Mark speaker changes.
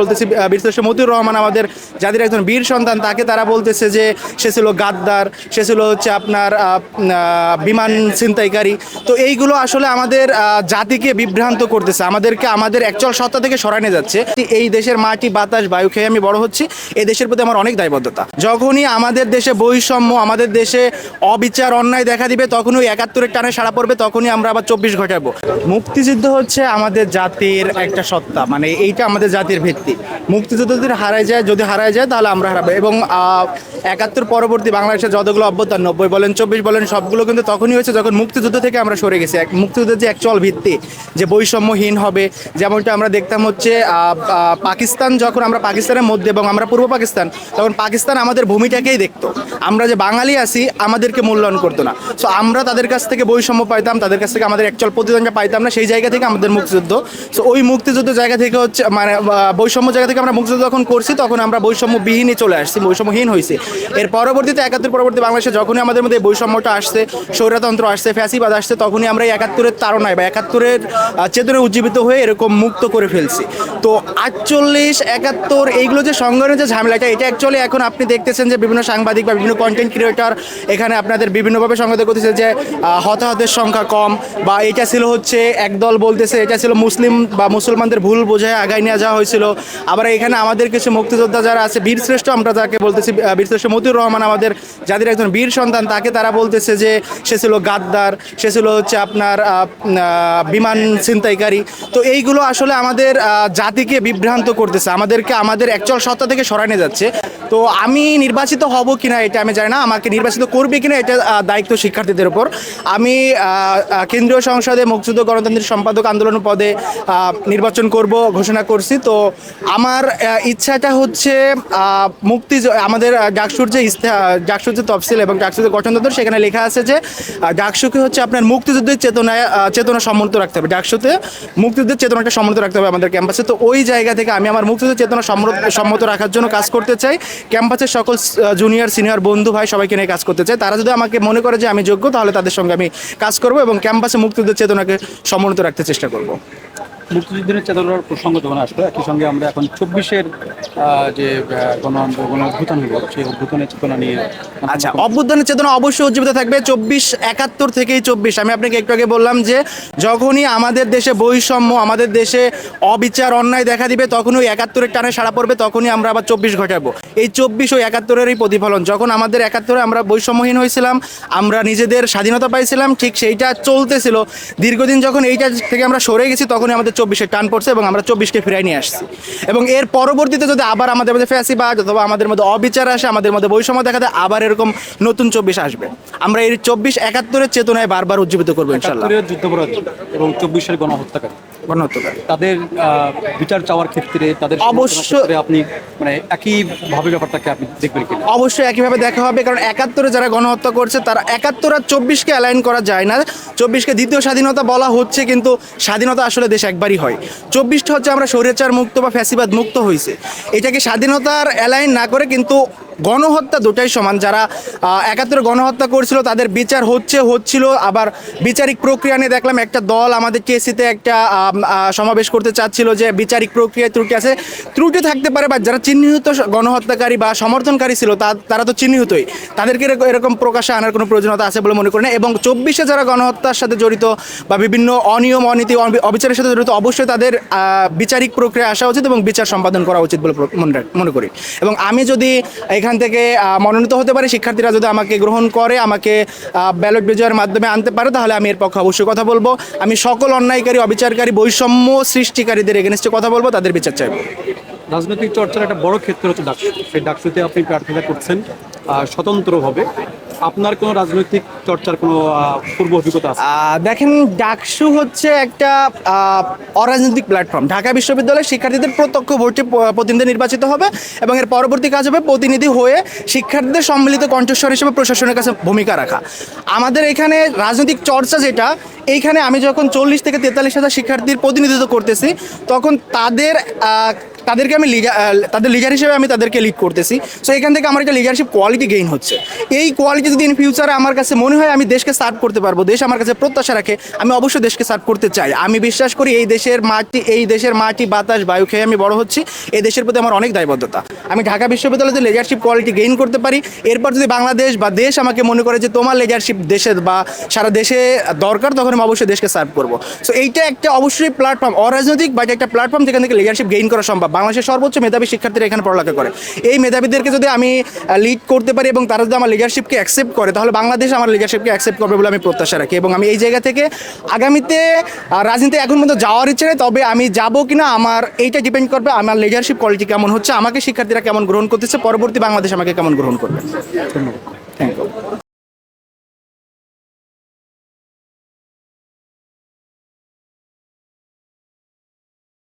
Speaker 1: বলতেছি বীরশ্রেষ্ঠ মতিউর রহমান আমাদের যাদের একজন বীর সন্তান, তাকে তারা বলতেছে যে সে ছিল গাদ্দার, সে ছিল হচ্ছে আপনার বিমান ছিনতাইকারী। তো এইগুলো আসলে আমাদের জাতিকে বিভ্রান্ত করতেছে। আমাদেরকে আমাদের অ্যাকচুয়াল সত্তা থেকে সরানো যাচ্ছে। এই দেশের মাটি, বাতাস, বায়ু খেয়ে আমি বড় হচ্ছি। এই দেশের প্রতি আমার অনেক দায়বদ্ধতা। যখনই আমাদের দেশে বৈষম্য, আমাদের দেশে অবিচার, অন্যায় দেখা দিবে, তখনই ওই একাত্তরের টানে সাড়া পড়বে, তখনই আমরা আবার চব্বিশ ঘটাবো। মুক্তিযুদ্ধ হচ্ছে আমাদের জাতির একটা সত্তা। মানে এইটা আমাদের জাতির ভিত্তি মুক্তিযুদ্ধ যদি হারায় যায় যদি হারায় যায় তাহলে আমরা হারাবো। এবং একাত্তর পরবর্তী বাংলাদেশের যতগুলো অভ্যুত্থান নব্বই বলেন চব্বিশ বলেন সবগুলো কিন্তু তখনই হয়েছে যখন মুক্তিযুদ্ধ থেকে আমরা সরে গেছি। এক- মুক্তিযুদ্ধের যে অ্যাকচুয়াল ভিত্তি যে বৈষম্যহীন হবে যেমনটা আমরা দেখতাম হচ্ছে পাকিস্তান যখন আমরা পাকিস্তানের মধ্যে এবং আমরা পূর্ব পাকিস্তান তখন পাকিস্তান আমাদের ভূমিটাকেই দেখতো। আমরা যে বাঙালি আছি আমাদেরকে মূল্যায়ন করতো না। সো আমরা তাদের কাছ থেকে বৈষম্য পাইতাম তাদের কাছ থেকে আমাদের অ্যাকচুয়াল প্রতিদ্বন্দ্বিতা পাইতাম না সেই জায়গা থেকে আমাদের মুক্তিযুদ্ধ। সো ওই মুক্তিযুদ্ধ জায়গা থেকে হচ্ছে মানে আহ, বৈষম্য জায়গা থেকে আমরা মুক্তিযুদ্ধ যখন করছি তখন আমরা বৈষম্যবিহীনই চলে আসছি বৈষম্যহীন হয়েছি। এর পরবর্তীতে একাত্তর পরবর্তী বাংলাদেশে যখনই আমাদের মধ্যে বৈষম্যটা আসছে স্বৈরতন্ত্র আসছে ফ্যাসিবাদ আসছে তখনই আমরা এই একাত্তরের তাড়নায় বা একাত্তরের আহ, চেতনায় উজ্জীবিত হয়ে এরকম মুক্ত করে ফেলছি। তো আটচল্লিশ একাত্তর এইগুলো যে সংগ্রহের যে ঝামেলাটা এটা অ্যাকচুয়ালি এখন আপনি দেখতেছেন যে বিভিন্ন সাংবাদিক বা বিভিন্ন কন্টেন্ট ক্রিয়েটর এখানে আপনাদের বিভিন্নভাবে সংবাদ করতেছে যে হতাহতের সংখ্যা কম বা এটা ছিল হচ্ছে একদল বলতেছে এটা ছিল মুসলিম বা মুসলমানদের ভুল বোঝায় আগায় নিয়ে যাওয়া হয়েছিল। আবার এখানে আমাদের কিছু মুক্তিযোদ্ধা যারা আছে, বীরশ্রেষ্ঠ আমরা যাকে বলতেছি বীরশ্রেষ্ঠ মতিউর রহমান আমাদের যাদের একজন বীর সন্তান, তাকে তারা বলতেছে যে সে ছিল গাদ্দার, সে ছিল হচ্ছে আপনার বিমান ছিনতাইকারী। তো এইগুলো আসলে আমাদের জাতিকে বিভ্রান্ত করতেছে, আমাদেরকে আমাদের অ্যাকচুয়াল সত্তা থেকে সরানো যাচ্ছে। তো আমি নির্বাচিত হব কিনা এটা আমি জানি না, আমাকে নির্বাচিত করবে কিনা এটা দায়িত্ব শিক্ষার্থীদের উপর। আমি কেন্দ্রীয় সংসদে মুক্তিযুদ্ধ গণতান্ত্রিক সম্পাদক আন্দোলন পদে নির্বাচন করব, ঘোষণা করছি। তো আমার ইচ্ছাটা হচ্ছে মুক্তি আমাদের ডাকসুর যে ডাকসুর যে তফসিল এবং ডাকসুর যে গঠনতন্ত্র, সেখানে লেখা আছে যে ডাকসুকে হচ্ছে আপনার মুক্তিযুদ্ধের চেতনায় চেতনা সম্মত রাখতে হবে। ডাকসুতে মুক্তিযুদ্ধের চেতনাটা সম্মত রাখতে হবে আমাদের ক্যাম্পাসে। তো ওই জায়গা থেকে আমি আমার মুক্তিযুদ্ধের চেতনা সম্মত সম্মত রাখার জন্য কাজ করতে চাই। ক্যাম্পাসের সকল জুনিয়র সিনিয়র বন্ধু ভাই সবাইকে নিয়ে কাজ করতে চাই। তারা যদি আমাকে মনে করে যে আমি যোগ্য, তাহলে তাদের সঙ্গে আমি কাজ করব এবং ক্যাম্পাসে মুক্তিযুদ্ধের চেতনাকে সমন্বিত রাখতে চেষ্টা করব।
Speaker 2: মুক্তিযুদ্ধের চেতনার প্রসঙ্গ যখন আসবে একই সঙ্গে আমরা এখন চব্বিশের যে কোনো গণ গণ অভ্যুত্থান হলো সেই অভ্যুত্থানের চেতনা নিয়ে
Speaker 1: আচ্ছা অভ্যুত্থানের চেতনা অবশ্যই উজ্জীবিত থাকবে চব্বিশ একাত্তর থেকেই চব্বিশ। আমি আপনাকে একটু আগে বললাম যে যখনই আমাদের দেশে বৈষম্য আমাদের দেশে অবিচার, অন্যায় দেখা দিবে তখন ওই একাত্তরের টানে সারা পড়বে, তখনই আমরা আবার চব্বিশ ঘটাবো। এই চব্বিশ ওই একাত্তরেরই প্রতিফলন। যখন আমাদের একাত্তরে আমরা বৈষম্যহীন হয়েছিলাম, আমরা নিজেদের স্বাধীনতা পাইছিলাম, ঠিক সেইটা চলতেছিল। দীর্ঘদিন যখন এইটা থেকে আমরা সরে গেছি, তখনই আমাদের চব্বিশে টান পড়ছে এবং আমরা চব্বিশকে ফিরাই নিয়ে আসছি। এবং এর পরবর্তীতে যদি আবার আমাদের মধ্যে ফ্যাসিবাদ অথবা আমাদের মধ্যে অবিচার আসে, আমাদের মধ্যে বৈষম্য দেখা দেয়, আবার এরকম নতুন চব্বিশ আসবে। আমরা এই চব্বিশ একাত্তরের চেতনায় বারবার উজ্জীবিত করব, ইনশাল্লাহ।
Speaker 2: যুদ্ধাপরাধী এবং চব্বিশের গণহত্যাকারী। তাদের বিচার চাওয়ার ক্ষেত্রে তাদের
Speaker 1: অবশ্য-
Speaker 2: আপনি মানে একইভাবে ব্যাপারটাকে আপনি দেখবেন কিনা?
Speaker 1: অবশ্যই একইভাবে দেখা হবে কারণ একাত্তরে যারা গণহত্যা করছে তারা একাত্তর আর চব্বিশকে অ্যালাইন করা যায় না। চব্বিশকে দ্বিতীয় স্বাধীনতা বলা হচ্ছে কিন্তু স্বাধীনতা আসলে দেশ একবারই হয়। চব্বিশটা হচ্ছে আমরা স্বৈরাচার মুক্ত বা ফ্যাসিবাদ মুক্ত হয়েছে এটাকে স্বাধীনতার অ্যালাইন না করে কিন্তু গণহত্যা দুটাই সমান। যারা একাত্তরে গণহত্যা করছিল, তাদের বিচার হচ্ছে, হচ্ছিল। আবার বিচারিক প্রক্রিয়া নিয়ে দেখলাম, একটা দল আমাদের কেসিতে একটা সমাবেশ করতে চাচ্ছিল যে বিচারিক প্রক্রিয়ায় ত্রুটি আছে। ত্রুটি থাকতে পারে, বা যারা চিহ্নিত গণহত্যাকারী বা সমর্থনকারী ছিল, তা, তারা তো চিহ্নিতই। তাদেরকে এরকম- এরকম প্রকাশে আনার কোনো প্রয়োজনীয়তা আছে বলে মনে করি না। এবং চব্বিশে যারা গণহত্যার সাথে জড়িত, বা বিভিন্ন অনিয়ম, অনীতি অবিচারের সাথে জড়িত, অবশ্যই তাদের বিচারিক প্রক্রিয়া আসা উচিত এবং বিচার সম্পাদন করা উচিত বলে মনে করি। এবং আমি যদি এখান থেকে মনোনীত হতে পারে। শিক্ষার্থীরা যদি আমাকে গ্রহণ করে, আমাকে ব্যালট বিজয়ের মাধ্যমে আনতে পারে, তাহলে আমি এর পক্ষে অবশ্যই কথা বলব। আমি সকল অন্যায়কারী, অবিচারকারী, বৈষম্য সৃষ্টিকারীদের এগেনস্টে কথা বলব, তাদের বিচার চাইব
Speaker 2: রাজনৈতিক চর্চার একটা বড় ক্ষেত্র হচ্ছে ডাকসু। সেই ডাকসুতে আপনি প্রার্থনা করছেন স্বতন্ত্রভাবে। আপনার কোনো রাজনৈতিক চর্চার কোনো পূর্ব অভিজ্ঞতা আছে?
Speaker 1: দেখেন, ডাকসু হচ্ছে একটা অরাজনৈতিক প্ল্যাটফর্ম ঢাকা বিশ্ববিদ্যালয়ের শিক্ষার্থীদের প্রত্যক্ষ ভোটে প্রতিনিধি নির্বাচিত হবে এবং এর পরবর্তী কাজ হবে প্রতিনিধি হয়ে শিক্ষার্থীদের সম্মিলিত কণ্ঠস্বর হিসেবে প্রশাসনের কাছে ভূমিকা রাখা। আমাদের এখানে রাজনৈতিক চর্চা যেটা, এইখানে আমি যখন চল্লিশ থেকে তেতাল্লিশ হাজার শিক্ষার্থীর প্রতিনিধিত্ব করতেছি, তখন তাদের তাদেরকে আমি তাদের লিডার হিসেবে আমি তাদেরকে লিড করতেছি। সো এখান থেকে আমার একটা লিডারশিপ কোয়ালিটি গেইন হচ্ছে। এই কোয়ালিটি যদি ইন ফিউচারে আমার কাছে মনে হয় আমি দেশকে সার্ভ করতে পারব, দেশ আমার কাছে প্রত্যাশা রাখে, আমি অবশ্যই দেশকে সার্ভ করতে চাই। আমি বিশ্বাস করি এই দেশের মাটি, এই দেশের মাটি, বাতাস, বায়ু খেয়ে আমি বড় হচ্ছি। এই দেশের প্রতি আমার অনেক দায়বদ্ধতা। আমি ঢাকা বিশ্ববিদ্যালয়ে যে কোয়ালিটি গেইন করতে পারি, এরপর যদি বাংলাদেশ বা দেশ আমাকে মনে করে যে তোমার লিডারশিপ দেশে বা সারা দেশে দরকার, তখন আমি অবশ্যই দেশকে সার্ভ করব। সো এইটা একটা অবশ্যই প্ল্যাটফর্ম অরাজনৈতিক বাট একটা প্ল্যাটফর্ম যেখান থেকে লিডারশিপ গেইন করা সম্ভব। বাংলাদেশের সর্বোচ্চ মেধাবী শিক্ষার্থীরা এখানে পড়ালেখা করে। এই মেধাবীদেরকে যদি আমি লিড করতে পারি এবং তারা যদি আমার লিডারশিপকে অ্যাকসেপ্ট করে তাহলে বাংলাদেশ আমার লিডারশিপকে অ্যাকসেপ্ট করবে বলে আমি প্রত্যাশা রাখি এবং আমি এই জায়গা থেকে আগামীতে রাজনীতি এখন পর্যন্ত যাওয়ার ইচ্ছে নেই তবে আমি যাব কিনা আমার এইটা ডিপেন্ড করবে আমার লিডারশিপ কোয়ালিটি কেমন হচ্ছে আমাকে শিক্ষার্থীরা কেমন গ্রহণ করতেছে পরবর্তী বাংলাদেশ আমাকে কেমন গ্রহণ করবে। Thank you